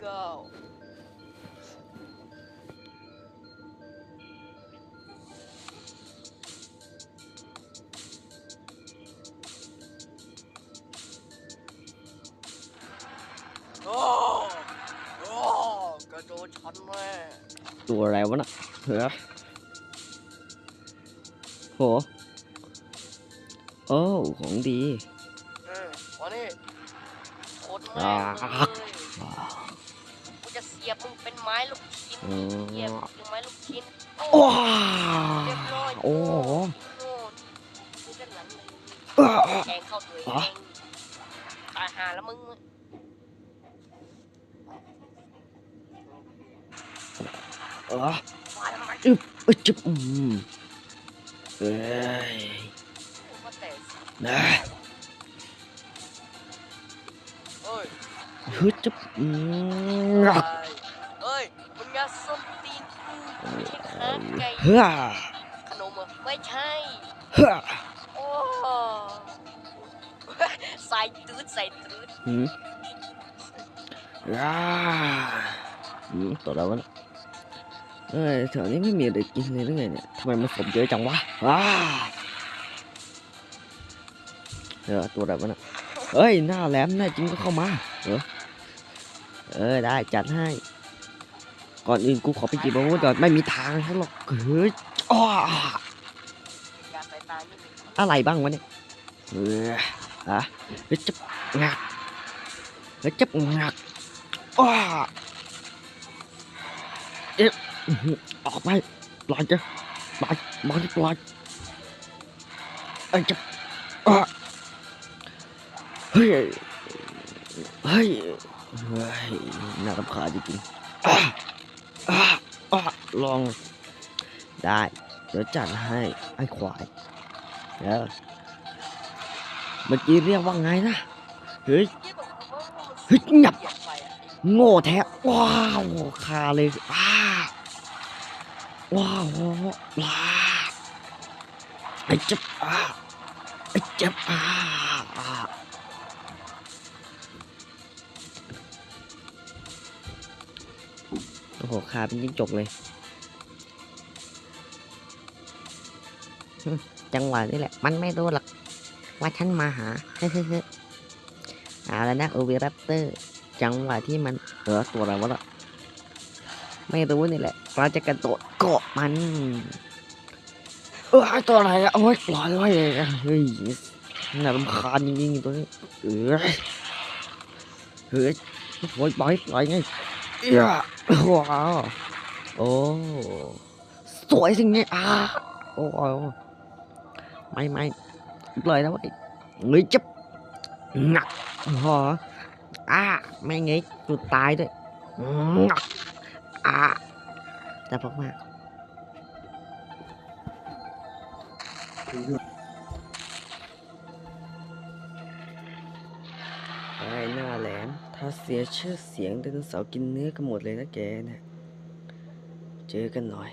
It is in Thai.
เก้าโอ้โอ้กระโดดชันแม่ตัวอะไรวะน่ะเฮ้อโห โอ้ ของดี เออวันนี้โคตรแม่อ่างเลยกู จะเสียบมึงเป็นไม้ลูกชิ้นอืม เสียบเป็นไม้ลูกชิ้นโอ้ว้าเรียบร้อยโอ้โหโง่กูกันหลังเลยอ้าแทงเข้าตัวเองอะตายหาแล้วมึงเออมาทำไมอึ๊บอึ๊บจึ๊บอืมเอ้ยกูก็แต่ นะ ฮึดจึ๊บอืมงักเอ้ยมึงอย่าส้นตีนกูไม่ใช่ขาไก่เฮ้อขนมเหรอไม่ใช่เฮ้อโอ้ใส่ตืดใส่ตืดอืมอ่าอืมตัวอะไรวะเนี่ยเอ้ยแถวนี้ไม่มีอะไรกินเลยหรือไงเนี่ยทำไมมันฝนเยอะจังวะว้าเออตัวอะไรวะเนี่ยเฮ้ยหน้าแหลมแน่จริงก็เข้ามาเออ เออได้จัดให้ ก่อนอื่นกูขอไปจีบอาวุธก่อนไม่มีทางให้หรอกเฮ้ยอ้ออย่าอะไรบ้างวะเนี่ยเอออะเฮ้ยจับงักเฮ้ยจับงักอ้อเอ๊ะอื้อหืออกไปปล่อยจ้ะปล่อยปล่อยปล่อยเอ้ยจับอ้อเฮ้ยเฮ้ย น่ารำคาญจริงๆลอง ได้ เดี๋ยวจัดให้ไอ้ควายเดี๋ยวเมื่อกี้เรียกว่าไงนะ เฮ้ย เฮ้ยงับ โง่แท้ ว้าวคาเลยอ้าว้าวว้าไอ้เจ็บอ้าไอ้เจ็บอ้า โหคาเป็นจิ้งจกเลย จังหวะนี้แหละ มันไม่รู้หรอกว่าฉันมาหาเฮ้ยๆเอาแล้วนะโอเวรัปเตอร์ จังหวะที่มันเออตัวอะไรวะล่ะไม่รู้นี่แหละเราจะกระโดดเกาะมันเออไอตัวอะไรอะโอ้ยลอยไว้เลยอะเฮ้ยน่ารำคาญจริงๆตัวนี้เออเฮ้ยปล่อยปล่อยปล่อยไง อ้ยว้าวโอ้สวยจริงไงอะโอ้ยไม่ไม่ปล่อยแล้วไอ้เงยจับหนักหออะไม่เงยจุดตายด้วยหนักอะแต่พกมา ถ้าเสียชื่อเสียงไดโนเสาร์กินเนื้อกันหมดเลยนะแกเนะี่ยเจอกันหน่อย